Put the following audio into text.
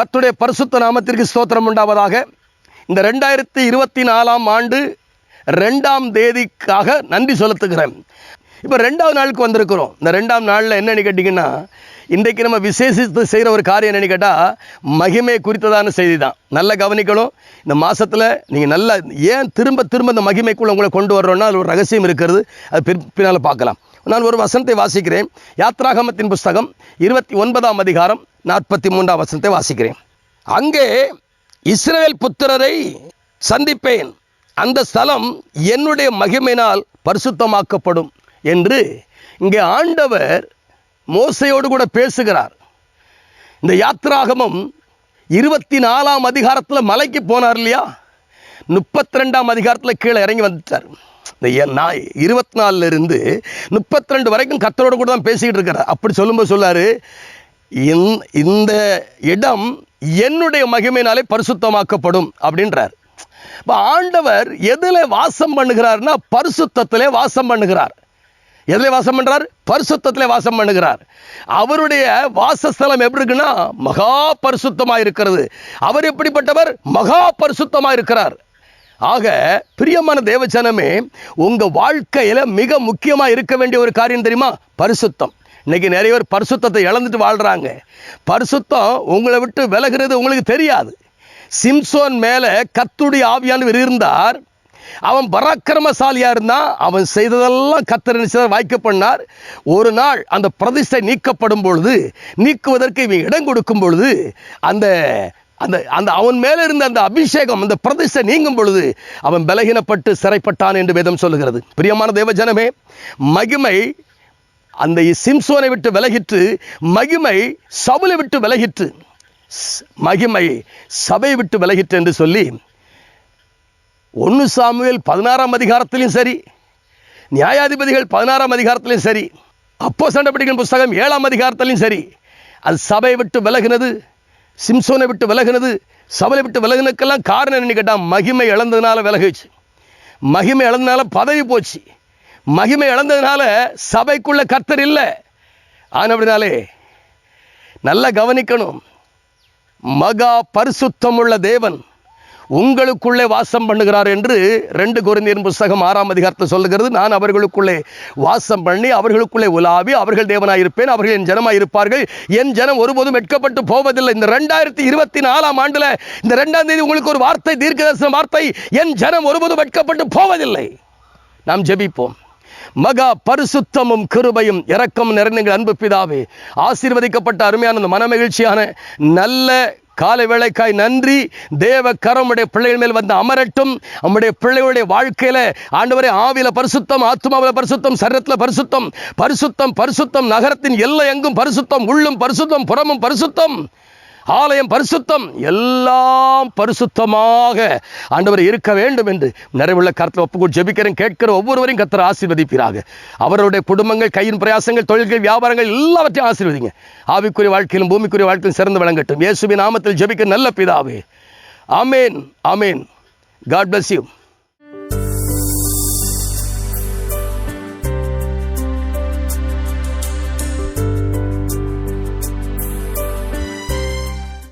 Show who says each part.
Speaker 1: கத்துடைய பரிசுத்த நாமத்திற்கு ஸ்தோத்திரம் உண்டாவதாக. இந்த ரெண்டாயிரத்தி இருபத்தி நாலாம் ஆண்டு ரெண்டாம் தேதிக்காக நன்றி செலுத்துகிறேன். இப்போ ரெண்டாவது நாளுக்கு வந்திருக்கிறோம். இந்த ரெண்டாம் நாளில் என்னென்னு கேட்டிங்கன்னா இன்றைக்கு நம்ம விசேஷித்து செய்கிற ஒரு காரியம் என்னென்னு கேட்டால் மகிமை குறித்ததான செய்தி தான் நல்லா கவனிக்கணும். இந்த மாதத்தில் நீங்கள் நல்லா ஏன் திரும்ப திரும்ப இந்த மகிமைக்குள்ளே உங்களை கொண்டு வர்றோன்னா அது ஒரு ரகசியம் இருக்கிறது. அது பின்னால் பார்க்கலாம். நான் ஒரு வசனத்தை வாசிக்கிறேன். யாத்ராகமத்தின் புஸ்தகம் இருபத்தி ஒன்பதாம் அதிகாரம் நாற்பத்தி மூன்றாம் வசனத்தை வாசிக்கிறேன். அங்கே இஸ்ரேல் புத்திரரை சந்திப்பேன். அந்த ஸ்தலம் என்னுடைய மகிமையினால் பரிசுத்தமாக்கப்படும் என்று இங்கே ஆண்டவர் மோசையோடு கூட பேசுகிறார். இந்த யாத்ராகமம் இருபத்தி நாலாம் அதிகாரத்தில் மலைக்கு போனார் இல்லையா? முப்பத்தி ரெண்டாம் அதிகாரத்தில் கீழே இறங்கி வந்துட்டார். இந்த எ- நாய் இருபத்தி நாலுலேருந்து முப்பத்தி ரெண்டு வரைக்கும் கத்தரோட கூட தான் பேசிக்கிட்டு இருக்கிறார் அப்படி சொல்லும்போது சொல்லாரு "இந்த- இந்த இடம் என்னுடைய மகிமையினாலே பரிசுத்தமாக்கப்படும் அப்படின்றார். இப்போ ஆண்டவர் எதில் வாசம் பண்ணுகிறார்னா பரிசுத்தத்திலே வாசம் பண்ணுகிறார். எதில் வாசம் பண்ணுறார் பரிசுத்தத்திலே வாசம் பண்ணுகிறார். அவருடைய வாசஸ்தலம் எப்படி இருக்குன்னா மகா பரிசுத்தமாக இருக்கிறது அவர் எப்படிப்பட்டவர்? மகா பரிசுத்தமாக இருக்கிறார் ஆக பிரியமான தேவச்சனமே உங்க வாழ்க்கையில மிக முக்கியமா இருக்க வேண்டிய ஒரு காரியம் தெரியுமா? பரிசுத்தம். இன்னைக்கு நிறைய பேர் பரிசுத்தத்தை இழந்துட்டு வாழ்றாங்க. பரிசுத்தம் உங்களை விட்டு விலகிறது உங்களுக்கு தெரியாது. சிம்சோன் மேல கத்துடைய ஆவியானவர் இருந்தார். அவன் பராக்கிரமசாலியாக இருந்தான் அவன் செய்ததெல்லாம் கத்தர் வாய்க்க பண்ணார். ஒரு நாள் அந்த பிரதிஷ்டை நீக்கப்படும் பொழுது நீக்குவதற்கு இவன் இடம் கொடுக்கும் பொழுது அந்த அந்த அந்த அவன் மேலே இருந்த அந்த அபிஷேகம் அந்த பிரதிஷ்டை நீங்கும் பொழுது அவன் பலகீனப்பட்டு சிறைப்பட்டான் என்று வேதம் சொல்லுகிறது. பிரியமான தேவஜனமே மகிமை அந்த சிம்சோனை விட்டு விலகிற்று மகிமை சவுலை விட்டு விலகிற்று மகிமை சபை விட்டு விலகிற்று என்று சொல்லி ஒன்று சாமுவேல் பதினாறாம் அதிகாரத்திலையும் சரி நியாயாதிபதிகள் பதினாறாம் அதிகாரத்திலையும் சரி அப்போ சண்டப்படிகள் புஸ்தகம் ஏழாம் அதிகாரத்திலையும் சரி அது சபை விட்டு விலகினது. சிம்சோனை விட்டு விலகினது சபையை விட்டு விலகினதுக்கெல்லாம் காரணம் என்னன்னு கேட்டால் மகிமை இழந்ததுனால விலகுச்சு. மகிமை இழந்ததுனால பதவி போச்சு. மகிமை இழந்ததுனால சபைக்குள்ள கர்த்தர் இல்லை. ஆனபடினாலே நல்லா கவனிக்கணும். மகா பரிசுத்தமுள்ள தேவன். உங்களுக்குள்ளே வாசம் பண்ணுகிறார் என்று ரெண்டு குருந்தியன் புஸ்தகம் ஆறாம் அதிகாரத்தை சொல்லுகிறது. நான் அவர்களுக்குள்ளே வாசம் பண்ணி அவர்களுக்குள்ளே உலாவி அவர்கள் தேவனாயிருப்பேன் அவர்கள் என் ஜனமாய் இருப்பார்கள் என் ஜனம் ஒருபோதும் வெட்கப்பட்டு போவதில்லை. இந்த ரெண்டாயிரத்தி இருபத்தி நாலாம் ஆண்டுல இந்த ரெண்டாம் தேதி உங்களுக்கு ஒரு வார்த்தை தீர்க்கதரிசன வார்த்தை என் ஜனம் ஒருபோதும் வெட்கப்பட்டு போவதில்லை. நாம் ஜெபிப்போம். மகா பரிசுத்தமும் கிருபையும் இரக்கம் நிறைந்த அன்பு பிதாவே ஆசீர்வதிக்கப்பட்ட அருமையான மன மனமகிழ்ச்சியான நல்ல காலை வேலைக்காய் நன்றி. தேவ கரமுடைய பிள்ளைகள் மேல் வந்து அமரட்டும். நம்முடைய பிள்ளைகளுடைய வாழ்க்கையில ஆண்டவரே ஆவில பரிசுத்தம் ஆத்மாவில பரிசுத்தம் சரத்தில் பரிசுத்தம் பரிசுத்தம் பரிசுத்தம் நகரத்தின் எல்லை எங்கும் பரிசுத்தம் உள்ளும் பரிசுத்தம் புறமும் பரிசுத்தம். ஆலயம் பரிசுத்தம். எல்லாம் பரிசுத்தமாக ஆண்டவர் இருக்க வேண்டும் என்று நிறைவுள்ள கருத்தில் ஒப்புக்கொள் ஜெபிக்கிறேன். கேட்கிற ஒவ்வொருவரையும் கத்தர் ஆசீர்வதிப்பீராக. அவருடைய குடும்பங்கள் கையின் பிரயாசங்கள் தொழில்கள் வியாபாரங்கள் எல்லாவற்றையும் ஆசீர்வதிங்க. ஆவிக்குரிய வாழ்க்கையிலும் பூமிக்குரிய வாழ்க்கையிலும் சிறந்து விளங்கட்டும். இயேசுவின் நாமத்தில் ஜெபிக்க நல்ல பிதாவே. Amen amen God bless you